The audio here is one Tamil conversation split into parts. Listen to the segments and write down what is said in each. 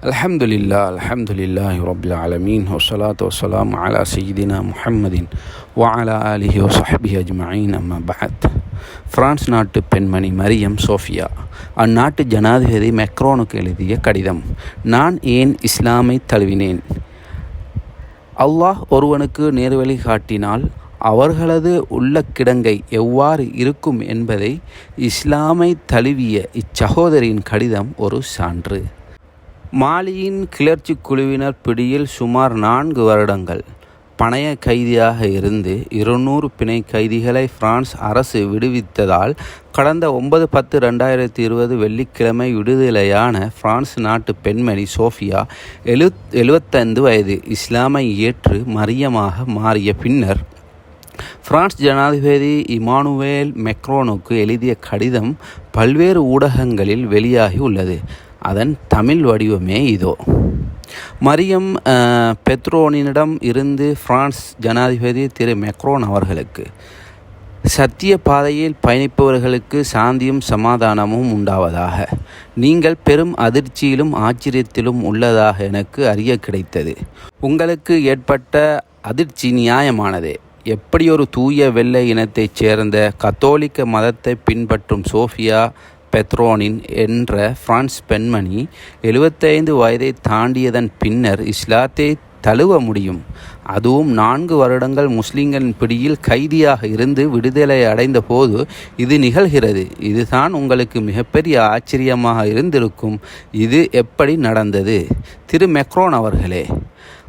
الحمد لله الحمد لله رب العالمين والصلاة والسلام على سيدنا محمد وعلى آله وصحبه أجمعين أما بعد பிரான்ஸ் நாட்டு பெண்மணி மரியம் சோஃபியா அந்நாட்டு ஜனாதிபதி மெக்ரோனுக்கு எழுதிய கடிதம் நான் ஏன் இஸ்லாமை தழுவினேன் அல்லாஹ் ஒருவனுக்கு நேர்வழி காட்டினால் அவர்களது உள்ள கிடங்கை எவ்வாறு இருக்கும் என்பதை இஸ்லாமை தழுவிய இச்சகோதரியின் கடிதம் ஒரு சான்று மாலியின் கிளர்ச்சி குழுவினர் பிடியில் சுமார் நான்கு வருடங்கள். பணைய கைதியாக இருந்து இருநூறு பிணை கைதிகளை பிரான்ஸ் அரசு விடுவித்ததால் கடந்த ஒன்பது பத்து ரெண்டாயிரத்தி இருபது வெள்ளிக்கிழமை விடுதலையான பிரான்ஸ் நாட்டு பெண்மணி சோஃபியா எழு எழுபத்தைந்து வயது இஸ்லாமை ஏற்று மரியமாக மாறிய பின்னர் பிரான்ஸ் ஜனாதிபதி இமானுவேல் மெக்ரோனுக்கு எழுதிய கடிதம் பல்வேறு ஊடகங்களில் வெளியாகி உள்ளது. அதன் தமிழ் வடிவமே இதோ. மரியம் பெத்ரோனிடம் இருந்து பிரான்ஸ் ஜனாதிபதி திரு மெக்ரோன் அவர்களுக்கு சத்திய பாதையில் பயணிப்பவர்களுக்கு சாந்தியும் சமாதானமும் உண்டாவதாக. நீங்கள் பெரும் அதிர்ச்சியிலும் ஆச்சரியத்திலும் உள்ளதாக எனக்கு அறிய கிடைத்தது. உங்களுக்கு ஏற்பட்ட அதிர்ச்சி நியாயமானதே. எப்படி ஒரு தூய வெள்ளை இனத்தைச் சேர்ந்த கத்தோலிக்க மதத்தை பின்பற்றும் சோஃபியா பெத்ரோனின் என்ற பிரான்ஸ் பெண்மணி எழுபத்தைந்து வயதை தாண்டியதன் பின்னர் இஸ்லாத்தை தழுவ முடியும். அதுவும் நான்கு வருடங்கள் முஸ்லிம்களின் பிடியில் கைதியாக இருந்து விடுதலை அடைந்த போது இது நிகழ்கிறது. இதுதான் உங்களுக்கு மிகப்பெரிய ஆச்சரியமாக இருந்திருக்கும். இது எப்படி நடந்தது? திரு மெக்ரோன் அவர்களே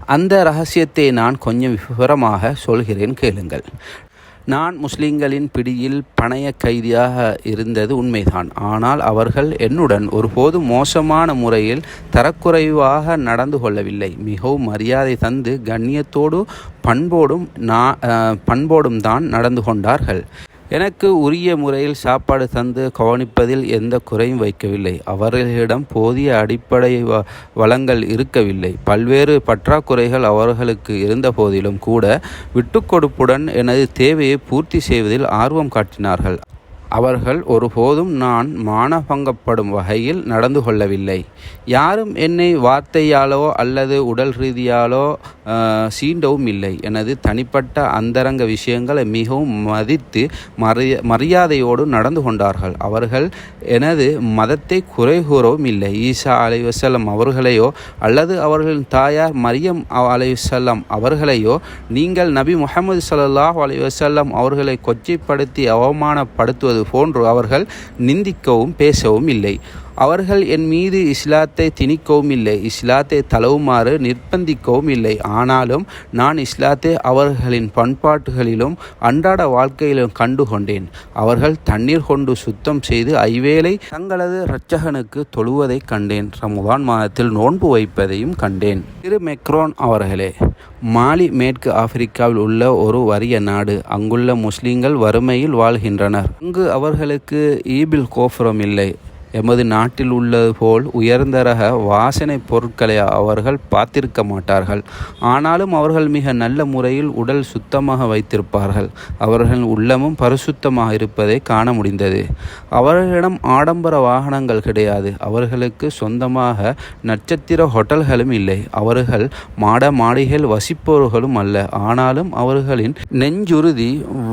அந்த ரகசியத்தை நான் கொஞ்சம் விவரமாக சொல்கிறேன் கேளுங்கள். நான் முஸ்லிம்களின் பிடியில் பணைய கைதியாக இருந்தது உண்மைதான். ஆனால் அவர்கள் என்னுடன் ஒருபோது மோசமான முறையில் தரக்குறைவாக நடந்து கொள்ளவில்லை. மிகவும் மரியாதை தந்து கண்ணியத்தோடு பண்போடும் நான் பண்போடும் தான் நடந்து கொண்டார்கள். எனக்கு உரிய முறையில் சாப்பாடு தந்து கவனிப்பதில் எந்த குறையும் வைக்கவில்லை. அவர்களிடம் போதிய அடிப்படை வ வளங்கள் இருக்கவில்லை. பல்வேறு பற்றாக்குறைகள் அவர்களுக்கு இருந்த போதிலும் கூட விட்டுக்கொடுப்புடன் எனது தேவையை பூர்த்தி செய்வதில் ஆர்வம் காட்டினார்கள். அவர்கள் ஒருபோதும் நான் மானபங்கப்படும் வகையில் நடந்து கொள்ளவில்லை. யாரும் என்னை வார்த்தையாலோ அல்லது உடல் ரீதியாலோ சீண்டவும் இல்லை. எனது தனிப்பட்ட அந்தரங்க விஷயங்களை மிகவும் மதித்து மரியா மரியாதையோடு நடந்து கொண்டார்கள். அவர்கள் எனது மதத்தை குறை கூறவும் இல்லை. ஈசா அலைவசல்லம் அவர்களையோ அல்லது அவர்களின் தாயார் மரியம் அலைவசல்லம் அவர்களையோ நீங்கள் நபி முகமது சல்லாஹ் அலைவசல்லம் அவர்களை கொச்சைப்படுத்தி அவமானப்படுத்துவது போன்று அவர்கள் நிந்திக்கவும் பேசவும் இல்லை. அவர்கள் என் மீது இஸ்லாத்தை திணிக்கவும் இல்லை இஸ்லாத்தை தளவுமாறு நிர்பந்திக்கவும் இல்லை ஆனாலும் நான் இஸ்லாத்தை அவர்களின் பண்பாட்டுகளிலும் அன்றாட வாழ்க்கையிலும் கண்டு கொண்டேன் அவர்கள் தண்ணீர் கொண்டு சுத்தம் செய்து ஐவேளை தங்களது இரட்சகனுக்கு தொழுவதை கண்டேன். ரமுதான் மாதத்தில் நோன்பு வைப்பதையும் கண்டேன். திரு மெக்ரோன் அவர்களே மாலி மேற்கு ஆப்பிரிக்காவில் உள்ள ஒரு வறிய நாடு. அங்குள்ள முஸ்லிம்கள் வறுமையில் வாழ்கின்றனர். அங்கு அவர்களுக்கு ஈபில் கோபுரம் இல்லை எமது நாட்டில் உள்ளது போல் உயர்ந்த ரக வாசனை பொருட்களை அவர்கள் பார்த்திருக்க மாட்டார்கள். ஆனாலும் அவர்கள் மிக நல்ல முறையில் உடல் சுத்தமாக வைத்திருப்பார்கள். அவர்கள் உள்ளமும் பரிசுத்தமாக இருப்பதை காண முடிந்தது. அவர்களிடம் ஆடம்பர வாகனங்கள் கிடையாது. அவர்களுக்கு சொந்தமாக நட்சத்திர ஹோட்டல்களும் இல்லை. அவர்கள் மாட மாடிகள் வசிப்பவர்களும் அல்ல. ஆனாலும் அவர்களின் நெஞ்சுறுதி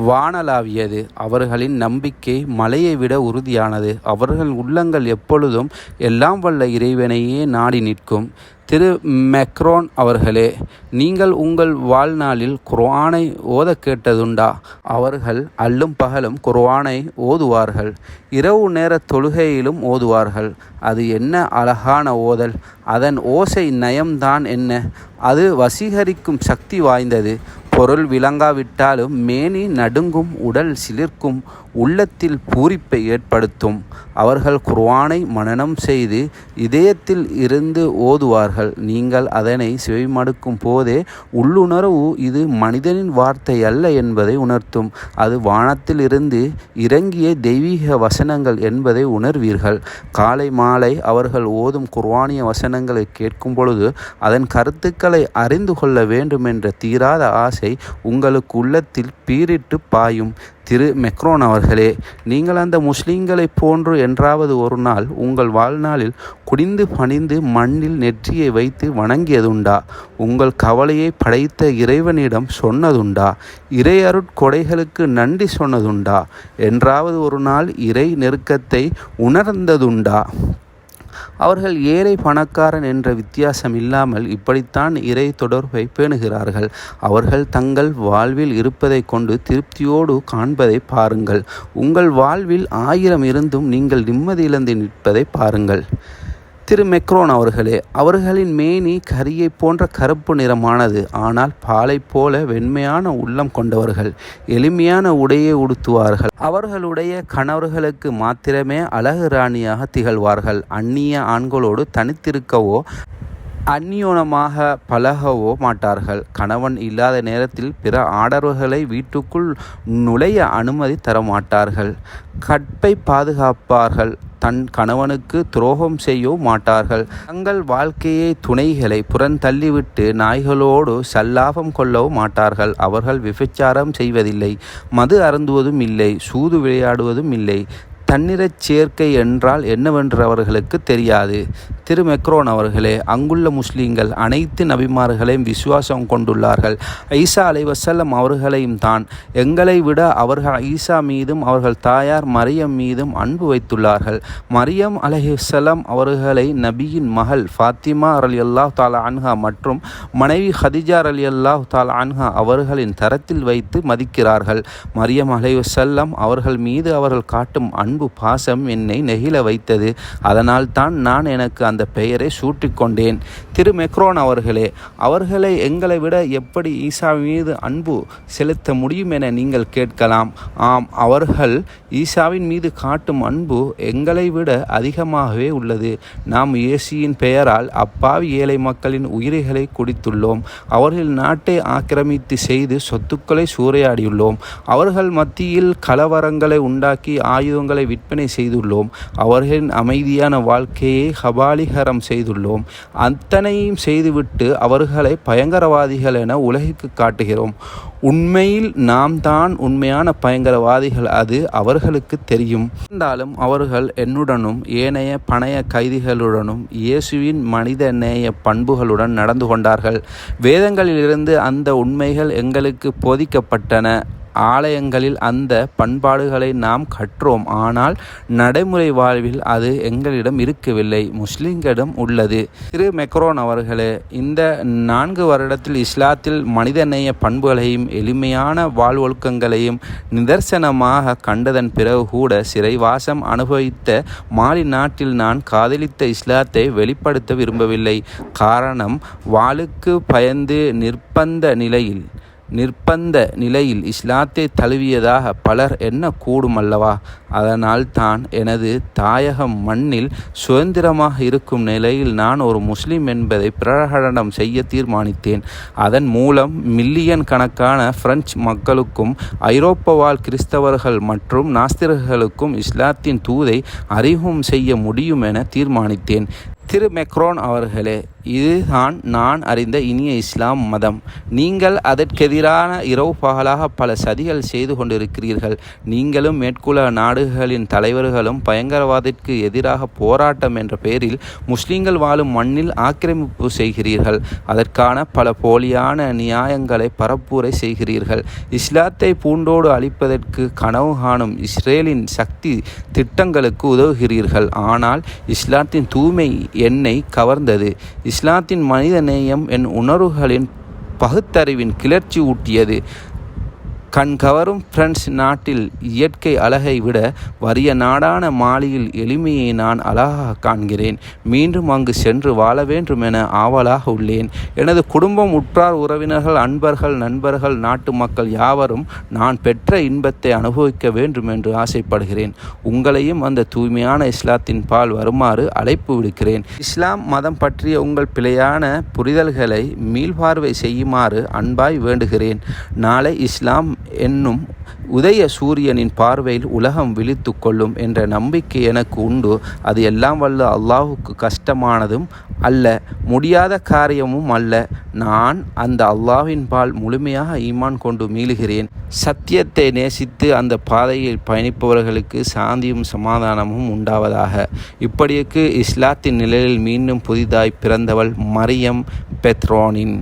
வானலாவியது. அவர்களின் நம்பிக்கை மலையை விட உறுதியானது. அவர்கள் உள்ளங்கள் எப்பொழுதும் எல்லாம் வல்ல இறைவனையே நாடி நிற்கும். திரு மெக்ரோன் அவர்களே நீங்கள் உங்கள் வாழ்நாளில் குர்ஆனை ஓத கேட்டதுண்டா? அவர்கள் அல்லும் பகலும் குர்ஆனை ஓதுவார்கள். இரவு நேர தொழுகையிலும் ஓதுவார்கள். அது என்ன அழகான ஓதல். அதன் ஓசை நயம்தான் என்ன? அது வசீகரிக்கும் சக்தி வாய்ந்தது. பொருள் விளங்காவிட்டாலும் மேனி நடுங்கும் உடல் சிலிர்க்கும். உள்ளத்தில் பூரிப்பை ஏற்படுத்தும். அவர்கள் குர்வானை மனனம் செய்து இதயத்தில் இருந்து ஓதுவார்கள். நீங்கள் அதனை செவிமடுக்கும் போதே உள்ளுணர்வு இது மனிதனின் வார்த்தை அல்ல என்பதை உணர்த்தும். அது வானத்தில் இருந்து இறங்கிய தெய்வீக வசனங்கள் என்பதை உணர்வீர்கள். காலை மாலை அவர்கள் ஓதும் குர்வானிய வசனங்களை கேட்கும் பொழுது அதன் கருத்துக்களை அறிந்து கொள்ள வேண்டும் என்ற தீராத ஆசை உங்களுக்கு உள்ளத்தில் பீரிட்டு பாயும். திரு மெக்ரோன் அவர்கள் நீங்கள் அந்த முஸ்லீம்களைப் போன்று என்றாவது ஒரு நாள் உங்கள் வாழ்நாளில் குடிந்து பணிந்து மண்ணில் நெற்றியை வைத்து வணங்கியதுண்டா? உங்கள் கவலையை படைத்த இறைவனிடம் சொன்னதுண்டா? இறையருட்கொடைகளுக்கு நன்றி சொன்னதுண்டா? என்றாவது ஒரு நாள் இறை நெருக்கத்தை உணர்ந்ததுண்டா? அவர்கள் ஏழை பணக்காரன் என்ற வித்தியாசம் இல்லாமல் இப்படித்தான் இறை தொடர்பை பேணுகிறார்கள். அவர்கள் தங்கள் வாழ்வில் இருப்பதை கொண்டு திருப்தியோடு காண்பதை பாருங்கள். உங்கள் வாழ்வில் ஆயிரம் இருந்தும் நீங்கள் நிம்மதி இழந்து நிற்பதை பாருங்கள். திரு மெக்ரோன் அவர்களே அவர்களின் மேனி கரியை போன்ற கருப்பு நிறமானது ஆனால் பாலை போல வெண்மையான உள்ளம் கொண்டவர்கள் எளிமையான உடையை உடுத்துவார்கள். அவர்களுடைய கணவர்களுக்கு மாத்திரமே அழகு ராணியாக திகழ்வார்கள். அந்நிய ஆண்களோடு தனித்திருக்கவோ அந்நியோனமாக பழகவோ மாட்டார்கள். கணவன் இல்லாத நேரத்தில் பிற ஆடவர்களை வீட்டுக்குள் நுழைய அனுமதி தரமாட்டார்கள். கற்பை பாதுகாப்பார்கள். தன் கணவனுக்கு துரோகம் செய்யவும் மாட்டார்கள். தங்கள் வாழ்க்கையை துணைகளை புறந்தள்ளிவிட்டு நாய்களோடு சல்லாபம் கொள்ளவும் மாட்டார்கள். அவர்கள் விபச்சாரம் செய்வதில்லை. மது அருந்துவதும் இல்லை. சூது விளையாடுவதும் இல்லை. தன்னிறச் சேர்க்கை என்றால் என்னவென்று அவர்களுக்கு தெரியாது. திரு மெக்ரோன் அவர்களே அங்குள்ள முஸ்லீம்கள் அனைத்து நபிமார்களையும் விசுவாசம் கொண்டுள்ளார்கள். ஐசா அலை வசல்லம் அவர்களையும் தான். எங்களை விட அவர்கள் ஈசா மீதும் அவர்கள் தாயார் மரியம் மீதும் அன்பு வைத்துள்ளார்கள். மரியம் அலஹிசல்லாம் அவர்களை நபியின் மகள் ஃபாத்திமா அலி அல்லாஹ் தாலா அன்ஹா மற்றும் மனைவி ஹதிஜார் அலி அல்லாஹ் தாலா அன்ஹா அவர்களின் தரத்தில் வைத்து மதிக்கிறார்கள். மரியம் அலைவசல்லம் அவர்கள் மீது அவர்கள் காட்டும் அன்பு அன்பு பாசம் என்னை நெகிழ வைத்தது. அதனால் தான் நான் எனக்கு அந்த பெயரை சூட்டிக்கொண்டேன் திரு மெக்ரோன் அவர்களே அவர்களை எங்களை விட எப்படி ஈசா மீது அன்பு செலுத்த முடியும் என நீங்கள் கேட்கலாம். ஆம் அவர்கள் ஈசாவின் மீது காட்டும் அன்பு எங்களை விட அதிகமாகவே உள்ளது. நாம் இயேசியின் பெயரால் அப்பாவி ஏழை மக்களின் உயிரிகளை குடித்துள்ளோம். அவர்கள் நாட்டை ஆக்கிரமித்து செய்து சொத்துக்களை சூறையாடியுள்ளோம். அவர்கள் மத்தியில் கலவரங்களை உண்டாக்கி ஆயுதங்களை விற்பனை செய்துள்ளோம். அவர்களின் அமைதியான வாழ்க்கையை ஹபாலிகரம் செய்துள்ளோம். அத்தனையும் செய்துவிட்டு அவர்களை பயங்கரவாதிகள் என உலகிற்கு காட்டுகிறோம். உண்மையில் நாம் தான் உண்மையான பயங்கரவாதிகள் அது அவர்களுக்கு தெரியும். இருந்தாலும் அவர்கள் என்னுடனும் ஏனைய பணைய கைதிகளுடனும் இயேசுவின் மனித நேய பண்புகளுடன் நடந்து கொண்டார்கள். வேதங்களிலிருந்து அந்த உண்மைகள் எங்களுக்கு போதிக்கப்பட்டன. ஆலயங்களில் அந்த பண்பாடுகளை நாம் கற்றோம். ஆனால் நடைமுறை வாழ்வில் அது எங்களிடம் இருக்கவில்லை. முஸ்லிம்களிடம் உள்ளது. திரு மெக்ரோன் அவர்களே இந்த நான்கு வருடத்தில் இஸ்லாத்தில் மனிதநேய பண்புகளையும் எளிமையான வாழ்வொழுக்கங்களையும் நிதர்சனமாக கண்டதன் பிறகு கூட சிறைவாசம் அனுபவித்த மாலி நாட்டில் நான் காதலித்த இஸ்லாத்தை வெளிப்படுத்த விரும்பவில்லை. காரணம் வாளுக்கு பயந்து நிற்பந்த நிலையில் நிர்பந்த நிலையில் இஸ்லாத்தை தழுவியதாக பலர் என்ன கூடுமல்லவா? அதனால் தான் எனது தாயகம் மண்ணில் சுதந்திரமாக இருக்கும் நிலையில் நான் ஒரு முஸ்லிம் என்பதை பிரகடனம் செய்ய தீர்மானித்தேன். அதன் மூலம் மில்லியன் கணக்கான பிரெஞ்சு மக்களுக்கும் ஐரோப்பாவால் கிறிஸ்தவர்கள் மற்றும் நாஸ்திரர்களுக்கும் இஸ்லாத்தின் தூதை அறிமுகம் செய்ய முடியும் என தீர்மானித்தேன். திரு மெக்ரோன் அவர்களே இதுதான் நான் அறிந்த இனிய இஸ்லாம் மதம். நீங்கள் அதற்கெதிரான இரவு பகலாக பல சதிகள் செய்து கொண்டிருக்கிறீர்கள். நீங்களும் மேற்குல நாடுகளின் தலைவர்களும் பயங்கரவாதத்திற்கு எதிராக போராட்டம் என்ற பெயரில் முஸ்லீம்கள் வாழும் மண்ணில் ஆக்கிரமிப்பு செய்கிறீர்கள். அதற்கான பல போலியான நியாயங்களை பரப்புரை செய்கிறீர்கள். இஸ்லாத்தை பூண்டோடு அழிப்பதற்கு கனவு காணும் இஸ்ரேலின் சக்தி திட்டங்களுக்கு உதவுகிறீர்கள். ஆனால் இஸ்லாத்தின் தூய்மை என்னை கவர்ந்தது. இஸ்லாத்தின் மனித நேயம் என் உணர்வுகளின் பகுத்தறிவின் கிளர்ச்சி ஊட்டியது. கண் கவரும் பிரெஞ்சு நாட்டில் இயற்கை அழகை விட வறிய நாடான மாலியில் எளிமையை நான் அழகாக காண்கிறேன். மீண்டும் அங்கு சென்று வாழ வேண்டும் என ஆவலாக உள்ளேன். எனது குடும்பம் உற்றார் உறவினர்கள் அன்பர்கள் நண்பர்கள் நாட்டு மக்கள் யாவரும் நான் பெற்ற இன்பத்தை அனுபவிக்க வேண்டும் என்று ஆசைப்படுகிறேன். உங்களையும் அந்த தூய்மையான இஸ்லாத்தின் பால் வருமாறு அழைப்பு விடுக்கிறேன். இஸ்லாம் மதம் பற்றிய உங்கள் பிழையான புரிதல்களை மீள்பார்வை செய்யுமாறு அன்பாய் வேண்டுகிறேன். நாளை இஸ்லாம் என்னும் உதய சூரியனின் பார்வையில் உலகம் விழித்து கொள்ளும் என்ற நம்பிக்கை எனக்கு உண்டு. அது எல்லாம் வல்ல அல்லாஹுக்கு கஷ்டமானதும் அல்ல முடியாத காரியமும் அல்ல. நான் அந்த அல்லாஹ்வின் பால் முழுமையாக ஈமான் கொண்டு மீளுகிறேன். சத்தியத்தை நேசித்து அந்த பாதையில் பயணிப்பவர்களுக்கு சாந்தியும் சமாதானமும் உண்டாவதாக. இப்படிக்கு இஸ்லாத்தின் நிலையில் மீண்டும் புதிதாய் பிறந்தவள் மரியம் பெத்ரோனின்.